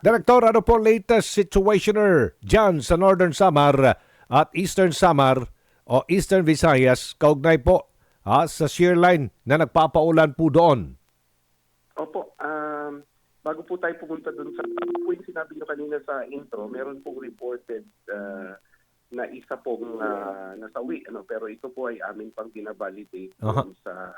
Director, ano po latest situationer dyan sa Northern Samar at Eastern Samar o Eastern Visayas kaugnay po ha, sa shear line na nagpapaulan po doon? Opo, um, bago po tayo pumunta dun sa, po yung sinabi nyo kanina sa intro, meron pong reported uh, na isa pong uh, nasawi, ano, pero ito po ay amin pang binabalidate dun sa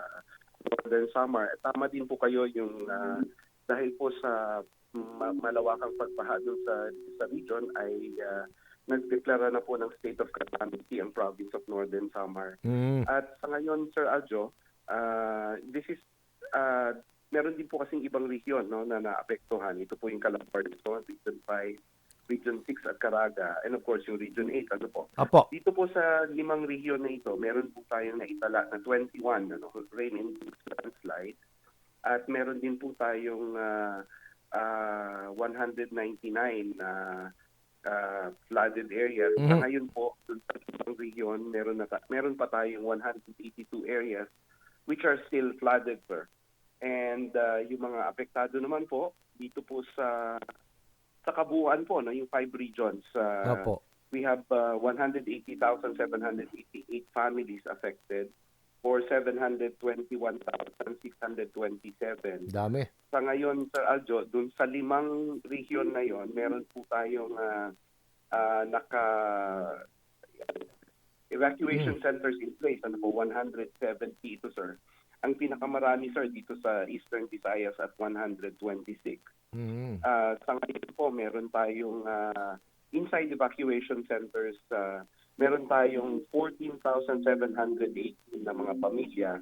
Northern Samar. Tama din po kayo yung uh, dahil po sa ma- malawakang pagbaha dun sa, sa region ay uh, nagdeklara na po ng state of calamity ang province of Northern Samar. Mm. At sa ngayon, Sir Aljo, uh, this is, uh, meron din po kasing ibang region no, na naapektuhan. Ito po yung Calabarzon, Region 5, Region 6 at Caraga, and of course yung Region 8. Ano po? Apo. Dito po sa limang region na ito, meron po tayong naitala na 21 ano, rain and landslide. At meron din po tayong uh, uh, 199 na uh, flooded areas. Sa Mhm. ngayon po, sa limang region, meron, na, meron pa tayong 182 areas which are still flooded, sir. And uh, yung mga apektado naman po, dito po sa sa kabuuan po, no, yung five regions. Uh, Apo. we have uh, 180,788 families affected or 721,627. Dami. Sa ngayon, Sir Aljo, dun sa limang region na yon, meron po tayong ah, ah, naka evacuation centers in place. Ano po, 170 ito, sir. Ang pinakamarami, sir, dito sa Eastern Visayas at 126. Mm. Ah, sa ngayon po, meron tayong ah, inside evacuation centers, ah, meron tayong 14,708 na mga pamilya.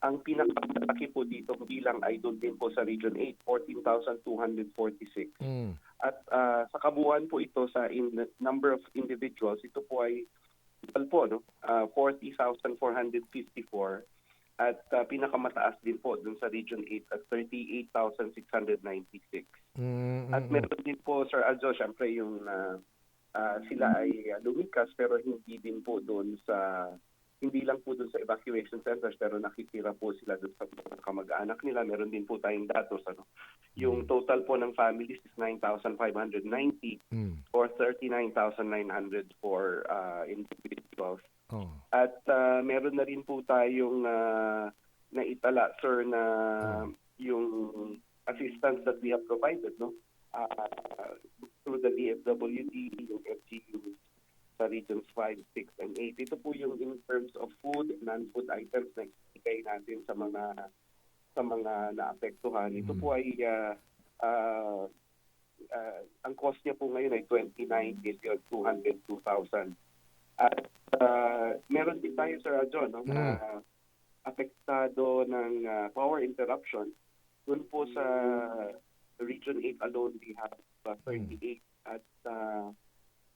Ang pinakamalaki po dito bilang ay doon din po sa Region 8, 14,246. Mm. At ah, sa kabuuan po ito sa in number of individuals, ito po ay total po, no? Ah, 40,454 at ah, pinakamataas din po dun sa Region 8 at 38,696. Mm, At mm, meron din po, Sir Aljo, syempre yung ah, ah, sila ay ah, lumikas pero hindi din po doon sa hindi lang po doon sa evacuation centers pero nakikira po sila doon sa mga kamag-anak nila. Meron din po tayong datos. Ano? Yung total po ng families is 9,590 mm. or 39,900 for ah, individuals. Oh. At ah, meron na rin po tayong uh, naitala, sir, na yung assistance that we have provided, no? Ah, through the DFWD, yung FGU sa regions 5, 6, and 8. Ito po yung in terms of food, non-food items na ibigay natin sa mga sa mga naapektuhan. Ito po ay ah, ah, ah, ang cost niya po ngayon ay 29 billion 202,000. At ah, meron din tayo Sir John no, na apektado ng ah, power interruption. Doon po sa Region 8 alone we have ah, 38 at ah,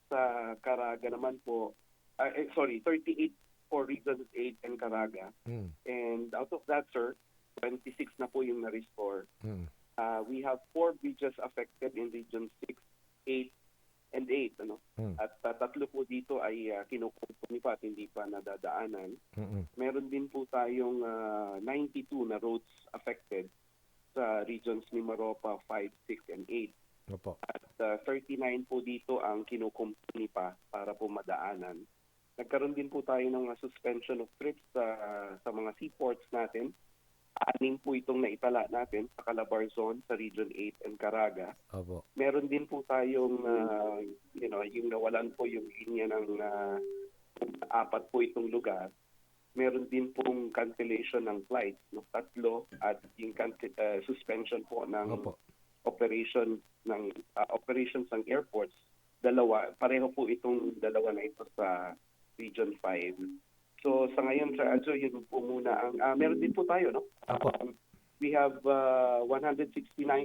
sa Caraga naman po ah, eh, sorry 38 for Region 8 and Caraga. Mm. And out of that sir 26 na po yung na-restore. Mm. Uh, we have four bridges affected in Region 6, 8, and 8. Ano? Mm. At uh, tatlo po dito ay uh, kinukumpuni pa at hindi pa nadadaanan. Mm. Meron din po tayong uh, 92 na roads affected sa regions ni Maropa 5, 6, and 8. Opo. At uh, 39 po dito ang kinukumpuni pa para po madaanan. Nagkaroon din po tayo ng uh, suspension of trips sa sa mga seaports natin. Anim po itong naitala natin sa Calabarzon, sa Region 8 and Caraga. Opo. Meron din po tayong, uh, you know, yung nawalan po yung linya ng uh, apat po itong lugar. Meron din pong cancellation ng flights, no? tatlo, at yung uh, suspension po ng Opo. Operation ng uh, operations ng airports. Dalawa, pareho po itong dalawa na ito sa Region 5. So sa ngayon sa Aljo, yun po muna ang ah, meron din po tayo, no? Um, we have uh, 169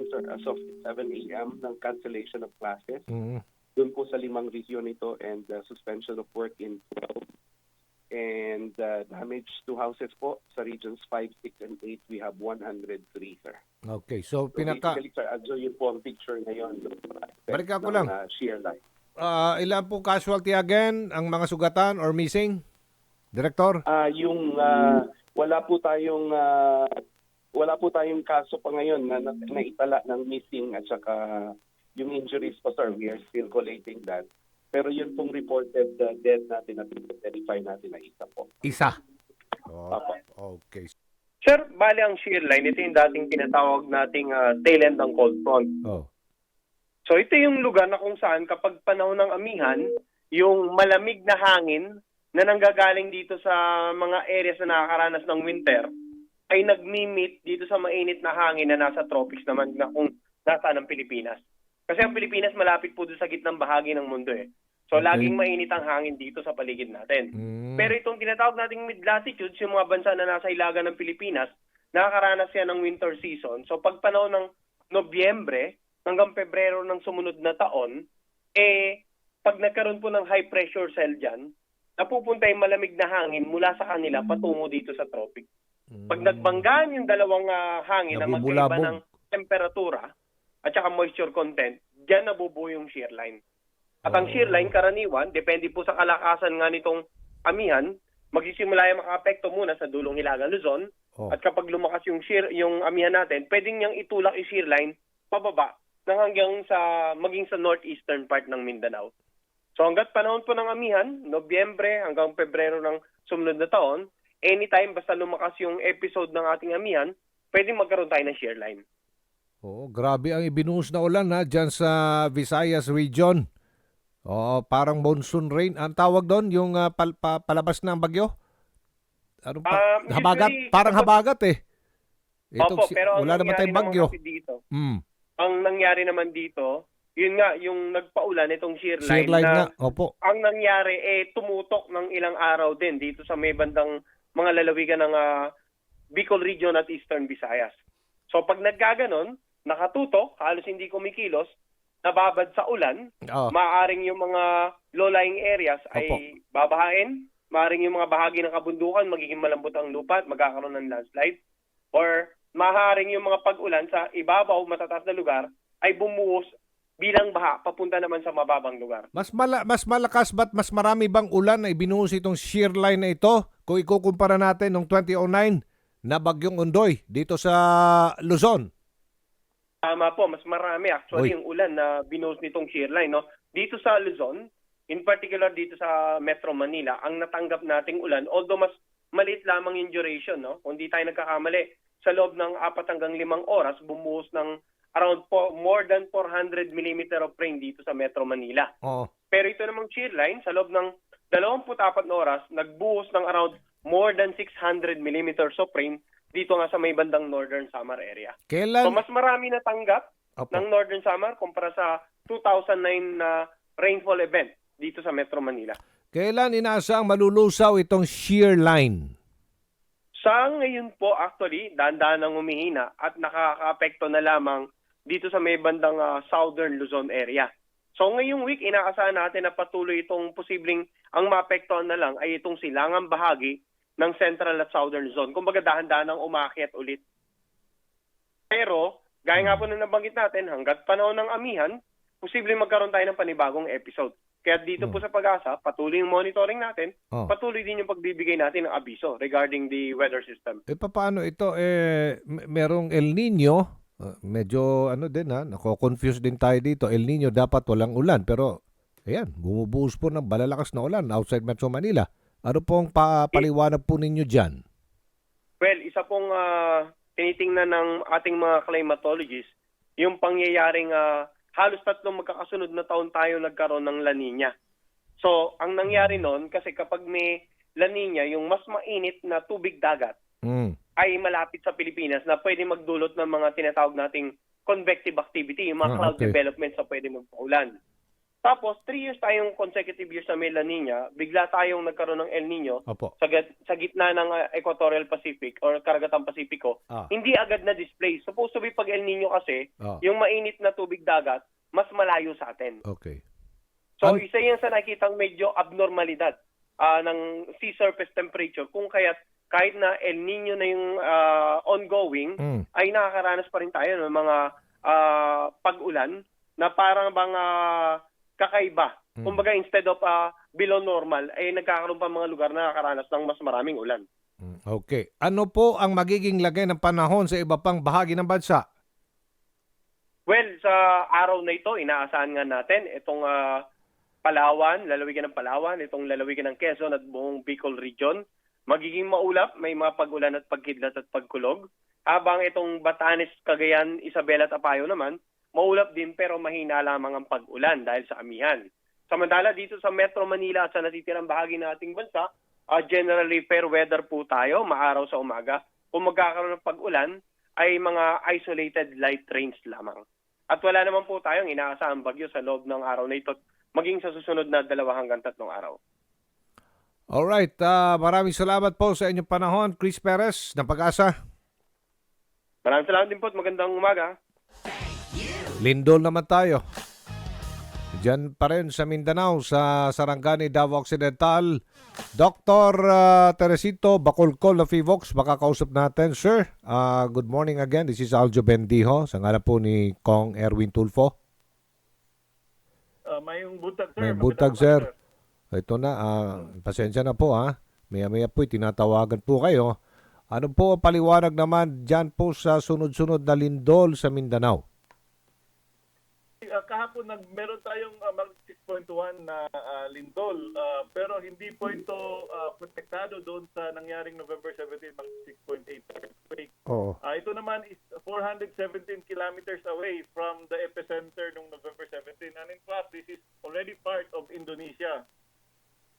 sir, as of 7 a.m. ng cancellation of classes. Mm. Doon po sa limang region ito and uh, suspension of work in 12. And uh, damage to houses po sa regions 5, 6, and 8, we have 103, sir. Okay. So So pinaka basically, sir, yun po ang picture ngayon. Balikan ko ng, lang. uh, shear line. ah, ilan po casualty again ang mga sugatan or missing? Director? Ah, yung ah, wala po tayong ah, wala po tayong kaso pa ngayon na, na naitala ng missing at saka yung injuries po, sir, we are still collating that. Pero yun pong reported uh, death natin na verify natin na isa po. Isa. Oh, Apo. okay. Sir, bali ang shear line, ito yung dating tinatawag nating ah, tail end ng cold front. Oh. So ito yung lugar na kung saan kapag panahon ng amihan, yung malamig na hangin na nanggagaling dito sa mga areas na nakakaranas ng winter ay nagmi-meet dito sa mainit na hangin na nasa tropics naman na kung nasaan ang Pilipinas. Kasi ang Pilipinas malapit po doon sa gitnang bahagi ng mundo eh. So Okay. laging mainit ang hangin dito sa paligid natin. Mm. Pero itong tinatawag nating mid-latitudes, yung mga bansa na nasa ilagan ng Pilipinas, nakakaranas yan ng winter season. So pag panahon ng Nobyembre hanggang Pebrero ng sumunod na taon, eh, pag nagkaroon po ng high pressure cell dyan, napupunta yung malamig na hangin mula sa kanila patungo dito sa tropic. Pag nagbanggaan yung dalawang ah, hangin na magkaiba ng temperatura at saka moisture content, diyan nabubuo yung shear line. At ang Oh. shear line karaniwan, depende po sa kalakasan nga nitong amihan, magsisimula yung makaapekto muna sa dulong Hilaga Luzon Oh. at kapag lumakas yung shear yung amihan natin, pwedeng niyang itulak yung shear line pababa nang hanggang sa maging sa northeastern part ng Mindanao. So hanggat panahon po ng amihan, Nobyembre hanggang Pebrero ng sumunod na taon, anytime basta lumakas yung episode ng ating amihan, pwedeng magkaroon tayo ng shear line. Oo, grabe ang ibinuhos na ulan ha dyan sa Visayas region. Oo, parang monsoon rain. Ang tawag doon, yung ah, pal- pa- palabas ng bagyo? Ano pa? Um, habagat? usually, parang habagat eh. Ito, Opo, si- pero wala naman tayong bagyo. naman dito, Mm. ang nangyari naman dito, yun nga, yung nagpaulan itong shear line, Shear line na nga. Opo. ang nangyari eh tumutok ng ilang araw din dito sa may bandang mga lalawigan ng ah, Bicol Region at Eastern Visayas. So pag nagkaganon, nakatutok, halos hindi kumikilos, nababad sa ulan, Oh. maaaring yung mga low-lying areas ay babahain, maaaring yung mga bahagi ng kabundukan magiging malambot ang lupa at magkakaroon ng landslide, or maaaring yung mga pag-ulan sa ibabaw, matataas na lugar, ay bumuhos bilang baha papunta naman sa mababang lugar. Mas mala- mas malakas ba't mas marami bang ulan na ibinuhos itong shear line na ito kung ikukumpara natin noong 2009 na bagyong Undoy dito sa Luzon? Tama po, mas marami actually Uy. yung ulan na binuhos nitong shear line. No? Dito sa Luzon, in particular dito sa Metro Manila, ang natanggap nating ulan, although mas maliit lamang yung duration, no? kung di tayo nagkakamali, sa loob ng 4 hanggang 5 oras, bumuhos ng around po, more than 400 millimeter of rain dito sa Metro Manila. Oo. Pero ito namang shear line, sa loob ng 24 na oras, nagbuhos ng around more than 600 millimeters of rain dito nga sa may bandang Northern Samar area. Kailan? So mas marami na tanggap Opo. ng Northern Samar kumpara sa 2009 na rainfall event dito sa Metro Manila. Kailan inaasang malulusaw itong shear line? Sa ngayon po actually, dahan-dahan nang humihina at nakakaapekto na lamang dito sa may bandang ah, Southern Luzon area. So ngayong week, inaasahan natin na patuloy itong posibleng ang maapektuhan na lang ay itong silangang bahagi ng Central at Southern Zone. Kumbaga dahan-dahan nang umakyat ulit. Pero, gaya nga po na nabanggit natin, hanggat panahon ng amihan, posibleng magkaroon tayo ng panibagong episode. Kaya dito po sa pag-asa, patuloy yung monitoring natin, Oh. patuloy din yung pagbibigay natin ng abiso regarding the weather system. Eh paano ito eh merong El Nino, uh, medyo ano din ha, nako-confuse din tayo dito. El Nino dapat walang ulan pero ayan, bumubuhos po ng balalakas na ulan outside Metro Manila. Ano pong pa paliwanag po ninyo diyan? Well, isa pong ah, tinitingnan ng ating mga climatologists, yung pangyayaring ah, halos tatlong magkakasunod na taon tayo nagkaroon ng La Nina. So, ang nangyari noon, kasi kapag may La Nina, yung mas mainit na tubig dagat, Mm. ay malapit sa Pilipinas na pwede magdulot ng mga tinatawag nating convective activity, yung mga Ah, cloud okay. developments na pwede magpaulan. Tapos, three years tayong consecutive years na may La Nina, bigla tayong nagkaroon ng El Nino, Opo. sa, sa gitna ng uh, Equatorial Pacific or Karagatang Pasipiko, Ah. hindi agad na display. Supposed to be pag El Nino kasi, Ah. yung mainit na tubig dagat, mas malayo sa atin. Okay. So An- isa yan sa nakitang medyo abnormalidad ah, ng sea surface temperature kung kaya kahit na El Nino na yung ah, ongoing, Mm. ay nakakaranas pa rin tayo ng mga ah, pag-ulan na parang bang ah, kakaiba. Mm. Kumbaga instead of ah, below normal, ay nagkakaroon pa mga lugar na nakakaranas ng mas maraming ulan. Mm. Okay. Ano po ang magiging lagay ng panahon sa iba pang bahagi ng bansa? Well, sa araw na ito, inaasahan nga natin itong ah, Palawan, lalawigan ng Palawan, itong lalawigan ng Quezon at buong Bicol region. Magiging maulap, may mga pag-ulan at pagkidlat at pagkulog. Habang itong Batanes, Cagayan, Isabela at Apayo naman, maulap din pero mahina lamang ang pag-ulan dahil sa amihan. Samantala dito sa Metro Manila at sa natitirang bahagi ng ating bansa, ah, generally fair weather po tayo, maaraw sa umaga. Kung magkakaroon ng pag-ulan, ay mga isolated light rains lamang. At wala naman po tayong inaasahang bagyo sa loob ng araw na ito, maging sa susunod na dalawa hanggang tatlong araw. Alright, ah, maraming salamat po sa inyong panahon, Chris Perez ng Pag-asa. Maraming salamat din po at magandang umaga. Lindol naman tayo. Diyan pa rin sa Mindanao, sa Sarangani, Davao Occidental. Dr. ah, Teresito Bacolcol of Fivox, makakausap natin. Sir, ah, good morning again. This is Aljo Bendijo, sa ngalan po ni Kong Erwin Tulfo. Uh, may butag, sir. May butag, umaga, sir. Ito na, ah, pasensya na po ha. Maya-maya po, tinatawagan po kayo. Ano po ang paliwanag naman dyan po sa sunod-sunod na lindol sa Mindanao? Kahapon nag meron tayong uh, mag 6.1 na uh, lindol uh, pero hindi po ito uh, protektado doon sa nangyaring November 17 mag 6.8 earthquake. Oo. Uh, ito naman is 417 kilometers away from the epicenter ng November 17 and in fact this is already part of Indonesia.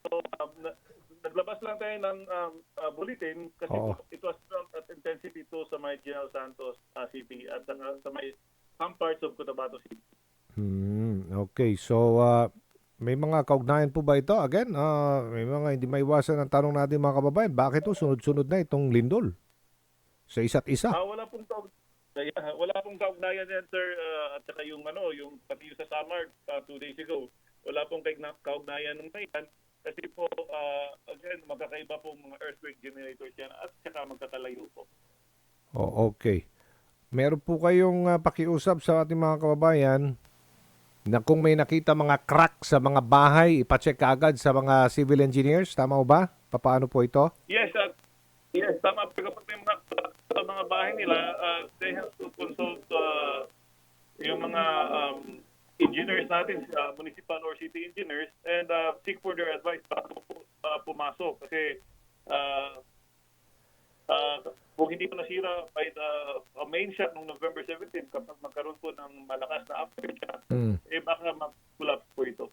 So um, na- naglabas lang tayo ng um, uh, bulletin kasi Oo. it was strong at intensity to sa may General Santos uh, City at uh, sa may some parts of Cotabato City. Hmm, okay. So, ah, may mga kaugnayan po ba ito? Again, ah, may mga hindi maiwasan ang tanong natin mga kababayan. Bakit to sunod-sunod na itong lindol? Sa isa't isa? Ah, wala pong kaug- Kaya, wala pong kaugnayan yan, sir. ah, at saka yung ano, yung pati yung sa Samar uh, two days ago. Wala pong kaigna- kaugnayan ng yan. Kasi po, ah, again, magkakaiba pong mga earthquake generators yan at saka magkakalayo po. Oh, okay. Meron po kayong ah, pakiusap sa ating mga kababayan na kung may nakita mga crack sa mga bahay, ipacheck agad sa mga civil engineers. Tama ba? Paano po ito? Yes, at yes, tama. Pero kapag may mga sa mga bahay nila, ah, they have to consult ah, yung mga um, engineers natin, sa municipal or city engineers, and ah, seek for their advice bago po ah, pumasok. Kasi ah, ah, kung hindi po nasira by the ah, main shot noong November 17, kapag magkaroon po ng malakas na aftershock, Hmm. eh baka mag-collapse po ito.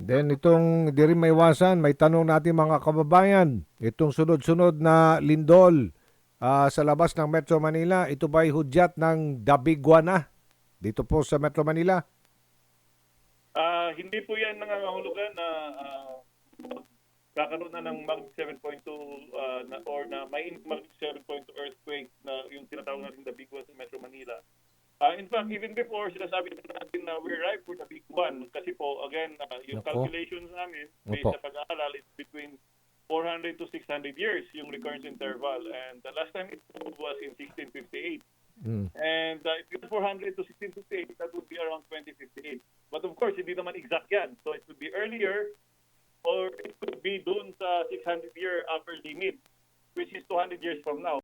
Then itong di rin maiwasan, may tanong natin mga kababayan, itong sunod-sunod na lindol ah, sa labas ng Metro Manila, ito ba'y hudyat ng Dabiguana dito po sa Metro Manila? Ah, hindi po yan nangangahulugan na ah, kakaroon na ng mag 7.2 ah, na, or na may mag 7.2 earthquake na yung tinatawag natin the big one sa Metro Manila. Ah, in fact, even before, sinasabi na natin na we're ripe for the big one. Kasi po, again, ah, yung Nako. calculations namin based Opo. sa pag-aaral is between 400 to 600 years yung recurrence interval. And the last time it was in 1658. Hmm. And uh, if it's 400 to 1658, that would be around 2058. But of course, hindi naman exact yan. So it could be earlier or it could be dun sa 600-year upper limit, which is 200 years from now.